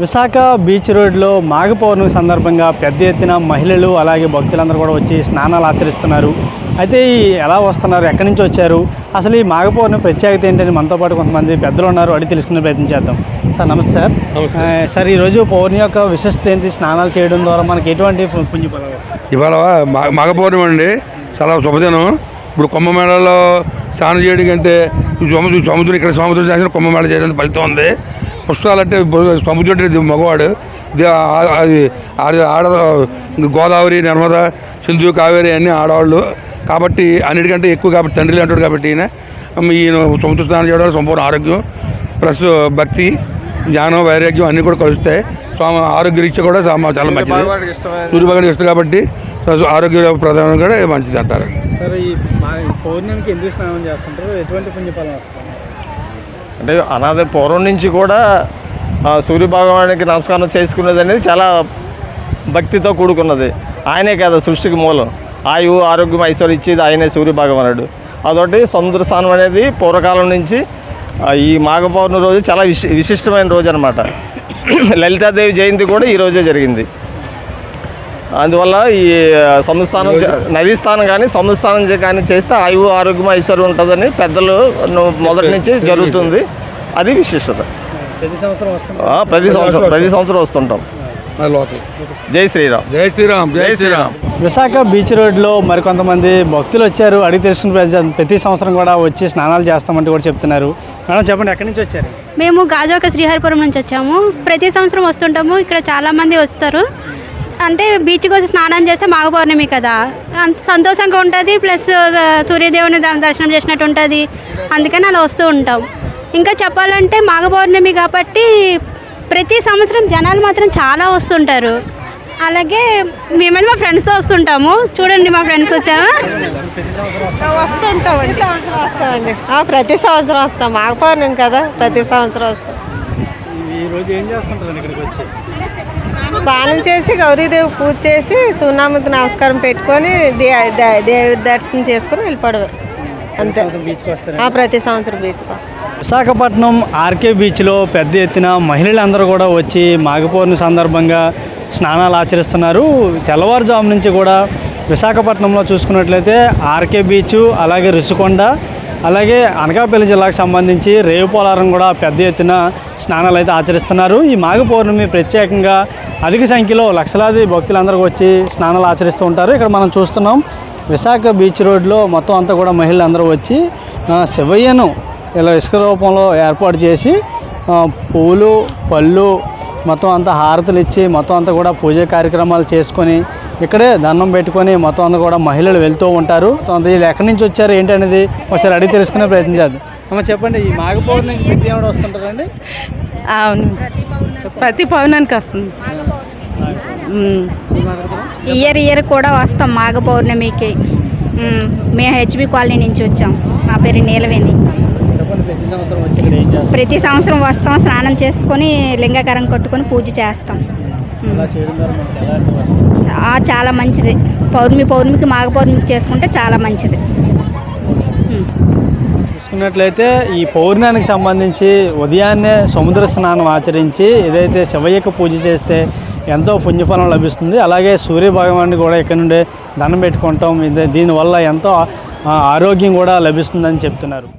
Visakha beach రోడ్లో మాఘ పౌర్ణమి సందర్భంగా పెద్ద ఎత్తున మహిళలు అలాగే భక్తులందరూ కూడా వచ్చి స్నానాలు ఆచరిస్తున్నారు. అయితే ఈ ఎలా వస్తున్నారు? ఎక్కడి నుంచి వచ్చారు? అసలు ఈ మాఘ పౌర్ణమి ప్రత్యేకత ఏంటని మనతో పాటు కొంతమంది పెద్దలు ఉన్నారు. అడిగి తెలుసుకునే ప్రయత్నం చేద్దాం. సార్ నమస్తే సార్. సార్ ఈరోజు పౌర్ణమి యొక్క విశిష్టత ఏంటి? స్నానాలు చేయడం ద్వారా మనకి ఎటువంటి పు- పుణ్యఫలాలు వస్తాయి? ఇవాళ మాఘ పౌర్ణమి అండి. చాలా శుభదినం. ఇప్పుడు కుంభమేళలో స్నానం చేయడం కంటే సముద్రం సముద్రం ఇక్కడ సముద్రం చేసిన కుంభమేళ చేయడం ఫలితం ఉంది. పుష్పాలు అంటే సముద్రం అంటే ఇది మగవాడు. అది ఆడ- గోదావరి నర్మద సింధు కావేరి అన్నీ ఆడవాళ్ళు. కాబట్టి అన్నిటికంటే ఎక్కువ కాబట్టి తండ్రి అంటాడు కాబట్టి ఈయన. ఈయన సముద్ర స్నానం చేయడం సంపూర్ణ ఆరోగ్యం ప్లస్ భక్తి జ్ఞానం వైరాగ్యం అన్నీ కూడా కలుస్తాయి. స్వామి ఆరోగ్య రీత్యా కూడా చాలా చాలా మంచిది. సూర్యభగవానికి ఇష్టం కాబట్టి ఆరోగ్య ప్రధానం కూడా మంచిది అంటారు. పౌర్ణమికి ఎందుకు స్నానం చేస్తుంటారు? ఎటువంటి పుణ్యఫలం వస్తుంది? అంటే అనాథ పూర్వం నుంచి కూడా ఆ, సూర్య భగవానికి నమస్కారం చేసుకునేది అనేది చాలా భక్తితో కూడుకున్నది. ఆయనే కదా సృష్టికి మూలం. ఆయువు ఆరోగ్యం ఐశ్వర్యం ఇచ్చేది ఆయనే సూర్య భగవానుడు. అదొకటి సముద్ర స్నానం అనేది పూర్వకాలం నుంచి ఈ మాఘ పౌర్ణమి రోజు చాలా విశి విశిష్టమైన రోజు అనమాట లలితాదేవి జయంతి కూడా ఈ రోజే జరిగింది. అందువల్ల ఈ సముద్ర స్నానం చే- నదీ స్నానం కానీ సముద్ర స్నానం చే- కానీ చేస్తే ఆయువు ఆరోగ్యం ఐశ్వర్యం ఉంటుందని పెద్దలు మొదటి నుంచి జరుగుతుంది. అది విశిష్టత. ప్రతి సంవత్సరం ప్రతి సంవత్సరం ప్రతి సంవత్సరం వస్తుంటాం. జై శ్రీరామ్. జై శ్రీరామ్ జై శ్రీరామ్. విశాఖ బీచ్ రోడ్లో మరికొంతమంది భక్తులు వచ్చారు. అడిగి తెలుసుకున్న ప్రజ- ప్రతి సంవత్సరం కూడా వచ్చి స్నానాలు చేస్తామంటూ కూడా చెప్తున్నారు. మేడం చెప్పండి ఎక్కడి నుంచి వచ్చారు? మేము గాజువాక శ్రీహరిపురం నుంచి వచ్చాము. ప్రతి సంవత్సరం వస్తుంటాము. ఇక్కడ చాలా మంది వస్తారు. అంటే బీచ్కి వచ్చి స్నానం చేస్తే మాఘ పౌర్ణమి కదా. అంత సంతోషంగా ఉంటుంది. ప్లస్ సూర్యదేవుని దర్శనం చేసినట్టు ఉంటుంది. అందుకని అలా వస్తూ ఉంటాం. ఇంకా చెప్పాలంటే మాఘ పౌర్ణమి కాబట్టి ప్రతి సంవత్సరం జనాలు మాత్రం చాలా వస్తుంటారు. అలాగే మేమైతే మా ఫ్రెండ్స్తో వస్తుంటాము. చూడండి మా ఫ్రెండ్స్ వచ్చాము వస్తుంటామండి. సంవత్సరం వస్తామండి. ఆ, ప్రతి సంవత్సరం వస్తాం. పౌర్ణమి కదా ప్రతి సంవత్సరం వస్తాం. ఈ రోజు ఏం చేస్తుంటారు ఇక్కడికి వచ్చి? స్నానం చేసి గౌరీదేవి పూజ చేసి సున్నామకి నమస్కారం పెట్టుకొని దేవి దర్శనం చేసుకొని వెళ్ళిపోవడమే. అంతే. ప్రతి సంవత్సరం బీచ్కి వస్తాం. విశాఖపట్నం ఆర్కే బీచ్లో పెద్ద ఎత్తున మహిళలందరూ కూడా వచ్చి మాఘపౌర్ణమి సందర్భంగా స్నానాలు ఆచరిస్తున్నారు. తెల్లవారుజాము నుంచి కూడా విశాఖపట్నంలో చూసుకున్నట్లయితే ఆర్కే బీచ్ అలాగే రుషికొండ అలాగే అనకాపల్లి జిల్లాకు సంబంధించి రేవుపోలారం కూడా పెద్ద ఎత్తున స్నానాలు అయితే ఆచరిస్తున్నారు. ఈ మాఘ పౌర్ణమి ప్రత్యేకంగా అధిక సంఖ్యలో లక్షలాది భక్తులందరూ వచ్చి స్నానాలు ఆచరిస్తూ ఉంటారు. ఇక్కడ మనం చూస్తున్నాం విశాఖ బీచ్ రోడ్లో మొత్తం అంతా కూడా మహిళలందరూ వచ్చి శివయ్యను ఇలా ఇసుక రూపంలో ఏర్పాటు చేసి పూలు పళ్ళు మొత్తం అంతా హారతులు ఇచ్చి మొత్తం అంతా కూడా పూజ కార్యక్రమాలు చేసుకొని ఇక్కడే దండం పెట్టుకొని మొత్తం అంతా కూడా మహిళలు వెళ్తూ ఉంటారు. వీళ్ళు ఎక్కడి నుంచి వచ్చారు ఏంటనేది ఒకసారి అడిగి తెలుసుకునే ప్రయత్నం చేద్దాం. అమ్మ చెప్పండి ఈ మాఘ పౌర్ణమికి ప్రతి ఎవరు వస్తుంటారండి? అవును. ప్రతి పౌర్ణానికి వస్తుంది. ఇయర్ ఇయర్ కూడా వస్తాం మాఘ పౌర్ణమికి మ్మ్. హెచ్బి కాలనీ నుంచి వచ్చాం. మా పేరు నీలవేణి. ప్రతి సంవత్సరం వచ్చి ఇక్కడ ఏం చేస్తారు ప్రతి సంవత్సరం వస్తాం స్నానం చేసుకొని లింగకరం కట్టుకొని పూజ చేస్తాం. చాలా మంచిది. పౌర్ణమి పౌర్ణమికి మాఘ పౌర్ణమికి చేసుకుంటే చాలా మంచిది. చూసుకున్నట్లయితే ఈ పౌర్ణానికి సంబంధించి ఉదయాన్నే సముద్ర స్నానం ఆచరించి ఏదైతే శివయ్యకు పూజ చేస్తే ఎంతో పుణ్యఫలం లభిస్తుంది. అలాగే సూర్య భగవాన్ని కూడా ఇక్కడ నుండి దండం పెట్టుకుంటాం. ఇది- దీనివల్ల ఎంతో ఆరోగ్యం కూడా లభిస్తుందని చెప్తున్నారు.